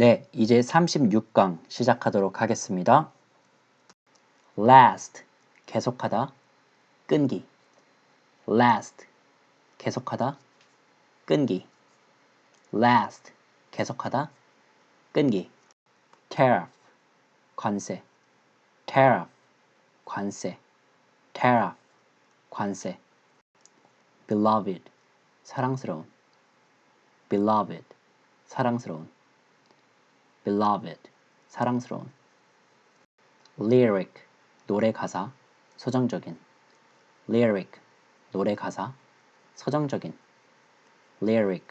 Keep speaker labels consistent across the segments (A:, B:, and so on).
A: 네, 이제 36강 시작하도록 하겠습니다. last 계속하다 끈기. Last 계속하다 끈기. Last 계속하다 끈기. Tariff 관세. Tariff 관세. Tariff 관세. Beloved 사랑스러운. Beloved 사랑스러운 beloved 사랑스러운 lyric 노래 가사 서정적인 lyric 노래 가사 서정적인 lyric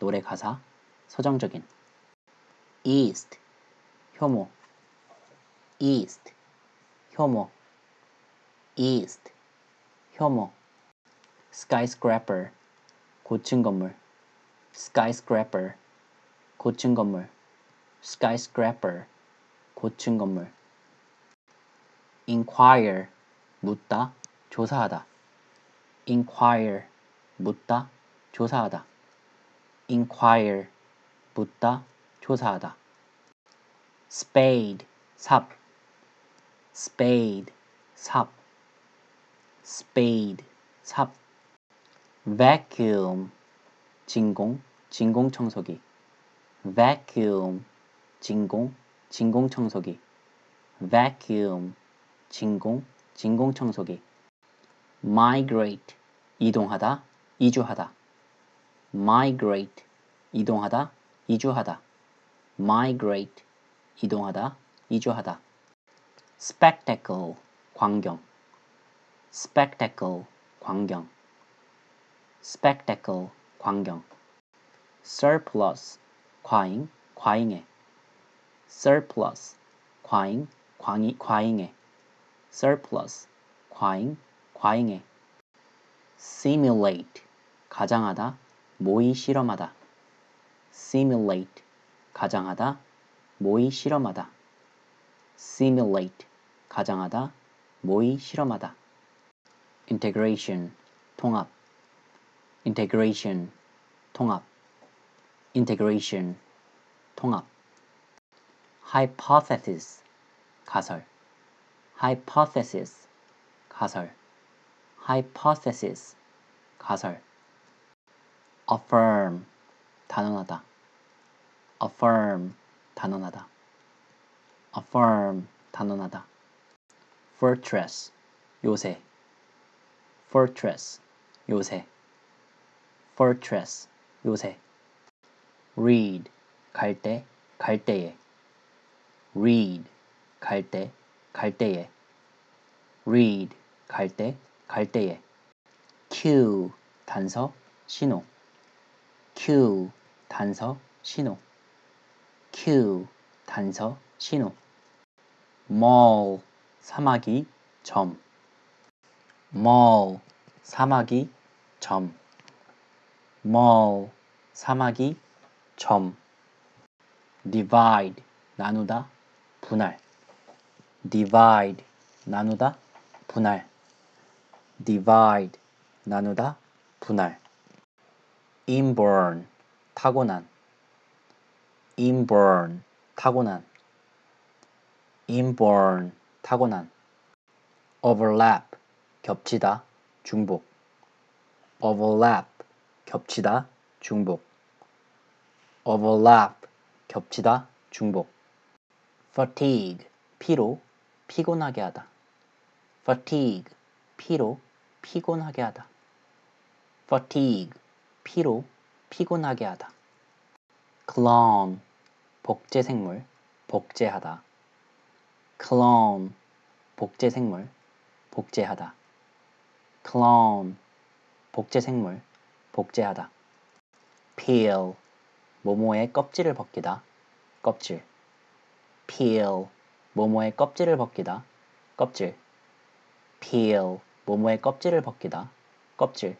A: 노래 가사 서정적인 east 혐오 east 혐오 east 혐오 skyscraper 고층 건물 skyscraper 고층 건물 skyscraper 고층 건물 inquire 묻다 조사하다 inquire 묻다 조사하다 inquire 묻다 조사하다 spade 삽 spade 삽 spade 삽 vacuum 진공 진공 청소기 vacuum 진공 진공 청소기 vacuum 진공 진공 청소기 migrate 이동하다 이주하다 migrate 이동하다 이주하다 migrate 이동하다 이주하다 spectacle 광경 spectacle 광경 spectacle 광경 surplus 과잉 과잉해 surplus 과잉 광이 과잉해 surplus 과잉 과잉해 simulate 가장하다 모의 실험하다 simulate 가장하다 모의 실험하다 simulate 가장하다 모의 실험하다 integration 통합 integration 통합 integration 통합 hypothesis 가설 hypothesis 가설 hypothesis 가설 affirm 단언하다 affirm 단언하다 affirm 단언하다 fortress 요새 fortress 요새 fortress 요새 read 갈대 갈대에 read 갈대 갈대에. read 갈대 갈대에. cue 단서 신호. cue 단서 신호. cue 단서 신호. mall 사마귀 점. mall 사마귀 점. mall 사마귀 점. divide 나누다 분할 divide 나누다 분할 divide 나누다 분할 inborn 타고난 inborn 타고난 inborn 타고난 overlap 겹치다 중복 overlap 겹치다 중복 overlap 겹치다 중복 fatigue 피로 피곤하게 하다. fatigue 피로 피곤하게 하다. fatigue 피로 피곤하게 하다. clone 복제생물 복제하다. clone 복제생물 복제하다. clone 복제생물 복제하다. peel 모모의 껍질을 벗기다. 껍질 peel 모모의 껍질을 벗기다. 껍질. Peel 모모의 껍질을 벗기다. 껍질.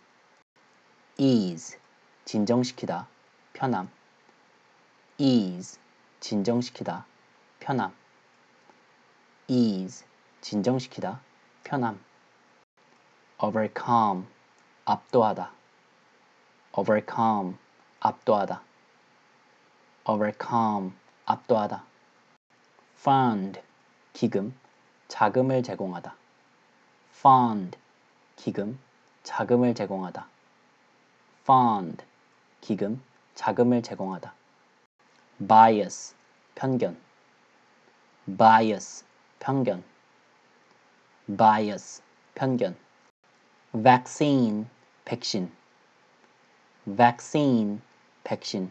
A: Ease 진정시키다. 편함. Ease 진정시키다. 편함. Ease 진정시키다. 편함. Overcome 압도하다. Overcome 압도하다. Overcome 압도하다. Fund 기금 자금을 제공하다. fund 기금 자금을 제공하다. fund 기금 자금을 제공하다. bias 편견 bias 편견 bias 편견 vaccine 백신 vaccine 백신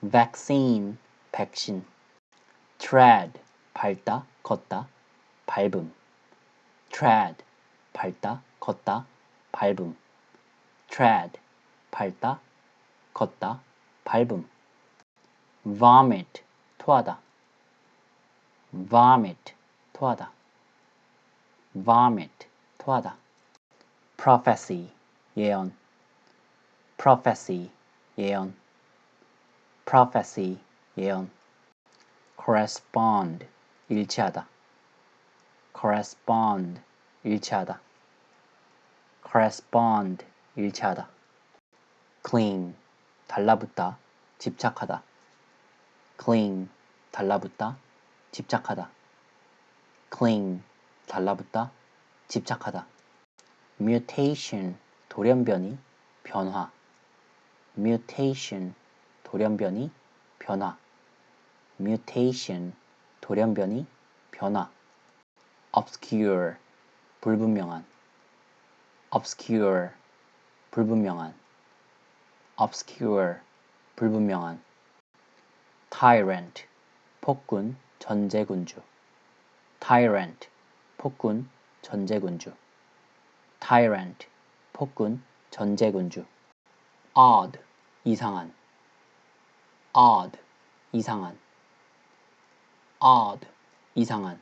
A: vaccine 백신 tread 밟다 걷다 밟음 tread 밟다 걷다 밟음 tread 밟다 걷다 밟음 vomit 토하다 vomit 토하다 vomit 토하다 prophecy 예언 prophecy 예언 prophecy 예언 correspond 일치하다 correspond 일치하다 correspond 일치하다 cling 달라붙다 집착하다 cling 달라붙다 집착하다 cling 달라붙다 집착하다 mutation 돌연변이 변화 mutation 돌연변이 변화 mutation 돌연변이 변화 obscure 불분명한 obscure 불분명한 obscure 불분명한 tyrant 폭군 전제군주 tyrant 폭군 전제군주 tyrant 폭군 전제군주 odd 이상한 odd 이상한 odd 이상한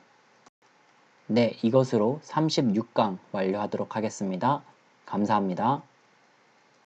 A: 네, 이것으로 36강 완료하도록 하겠습니다. 감사합니다.